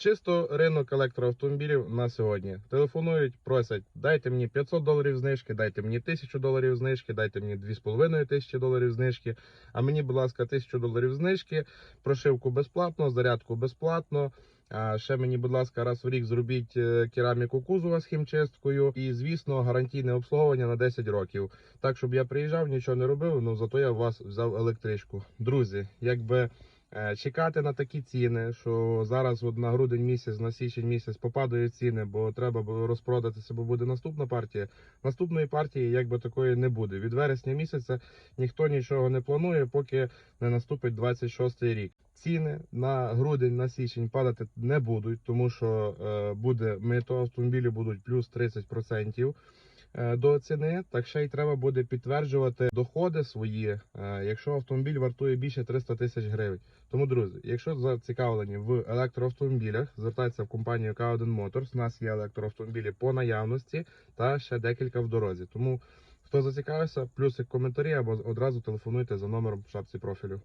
Чисто ринок електроавтомобілів на сьогодні. Телефонують, просять, дайте мені 500 доларів знижки, дайте мені 1000 доларів знижки, дайте мені 2,5 тисячі доларів знижки. А мені, будь ласка, 1000 доларів знижки, прошивку безплатно, зарядку безплатно. А ще мені, будь ласка, раз в рік зробіть е, кераміку кузова з хімчисткою і, звісно, гарантійне обслуговування на 10 років. Так, щоб я приїжджав, нічого не робив, ну зато я у вас взяв електричку. Друзі, якби чекати на такі ціни, що зараз от на грудень місяць, на січень місяць попадають ціни, бо треба розпродатися, бо буде наступна партія. Наступної партії якби такої не буде. Від вересня місяця ніхто нічого не планує, поки не наступить 26 рік. Ціни на грудень, на січень падати не будуть, тому що е, буде мито автомобілі будуть плюс 30% е, до ціни. Так ще й треба буде підтверджувати доходи свої, е, якщо автомобіль вартує більше 300 тисяч гривень. Тому, друзі, якщо зацікавлені в електроавтомобілях, звертайтеся в компанію K1 Motors. У нас є електроавтомобілі по наявності та ще декілька в дорозі. Тому хто зацікавився, плюсик коментарі або одразу телефонуйте за номером в шапці профілю.